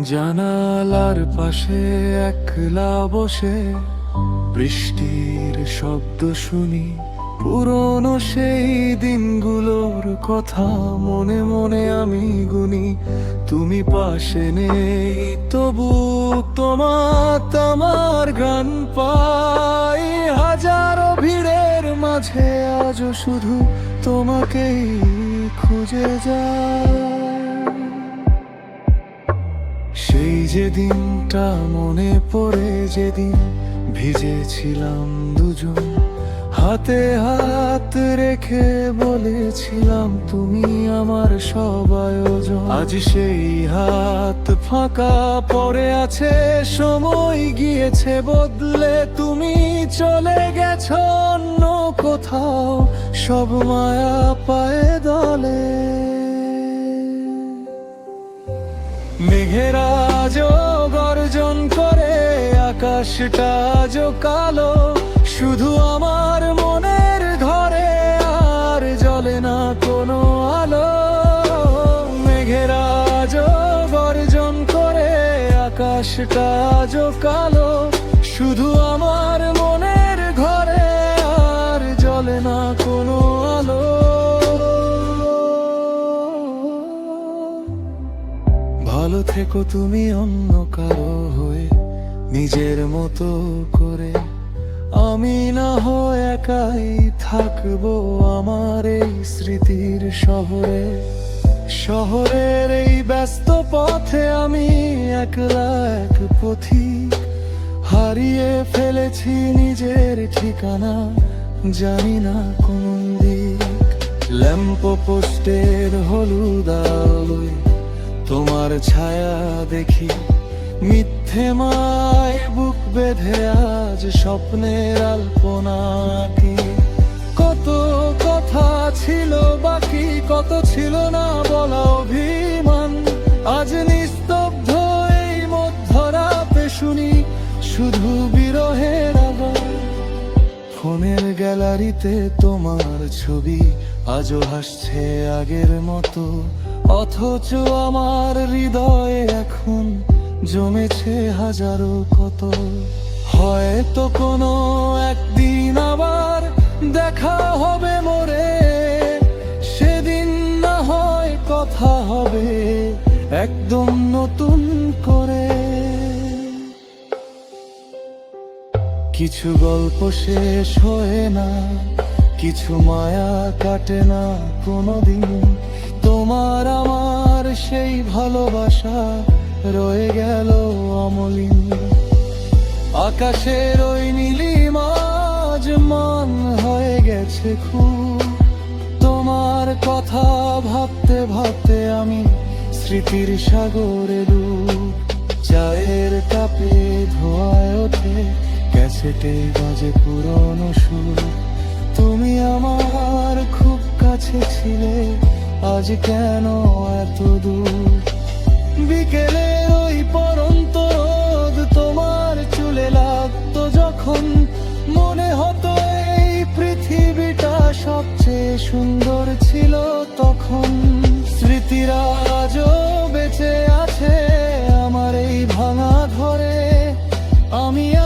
জানালার পাশে একলা বসে বৃষ্টির শব্দ শুনি। পুরনো সেই দিনগুলোর কথা মনে মনে আমি গুনি। তুমি পাশে নেই, তবু তোমার আমার গান পাই। হাজারো ভিড়ের মাঝে আজও শুধু তোমাকেই খুঁজে যায় যে দিনটা মনে পড়ে, যেদিন ভিজেছিলাম দুজন, হাতে হাত রেখে বলেছিলাম, তুমি আমার সব আয়োজন। আজ সেই হাত ফাঁকা পড়ে আছে, সময় গিয়েছে বদলে। তুমি চলে গেছ অন্য কোথাও, সব মায়া পায়ে দলে। মেঘেরা আজও গর্জন করে, আকাশটা আজও কালো। শুধু আমার মনের ঘরে আর জ্বলে না কোনো আলো। মেঘেরা আজও করে, আকাশটা আজও কালো। শুধু আমার মনের ঘরে আর জ্বলে না কোনো আলো। ভালো থেকো তুমি অন্য কারও হয়ে, নিজের মতো করে। আমি না হয় একাই থাকব আমার এই স্মৃতির শহরে। শহরের এই ব্যস্ত পথে আমি একলা এক পথিক। হারিয়ে ফেলেছি নিজের ঠিকানা, জানি না কোন দিক। ল্যাম্প পোস্টের হলুদ আলোয় তোমার ছায়া দেখি, মিথ্যে মায় বুক বেঁধে আজ স্বপ্নের আলপনা আঁকি। কত কথা ছিল বাকি, কত ছিল না বলা অভিমান। আজ নিস্তব্ধ এই মধ্যরাতে শুনি শুধু বিরহের আবার ফোনের গ্যালারিতে তোমার ছবি আজও হাসছে আগের মতো। অথচ আমার হৃদয়ে এখন জমেছে হাজারো কত হয়তো কোনো একদিন আবার দেখা হবে মোরে, সেদিন না হয় কথা হবে একদম নতুন করে। কিছু গল্প শেষ হয় না, কিছু মায়া কাটে না কোনোদিন। তোমার আমার সেই ভালোবাসা রয়ে গেল অমলিন। আকাশের ওই নীলিমাজ মান হয়ে গেছে খুব। তোমার কথা ভাবতে ভাবতে আমি স্মৃতির সাগরে ডুব। চায়ের কাপে ধোয়ায় ওঠে, ক্যাসেটে বাজে পুরনো সুর। তুমি আমার খুব কাছে ছিলে আজ কেন এত দূর? বিকেলে ওই পরন্ত রোদ তোমার চুলে লাগতো যখন মনে হতো এই পৃথিবীটা সবচেয়ে সুন্দর ছিল তখন। স্মৃতিরা আজও বেঁচে আছে আমার এই ভাঙা ঘরে। আমি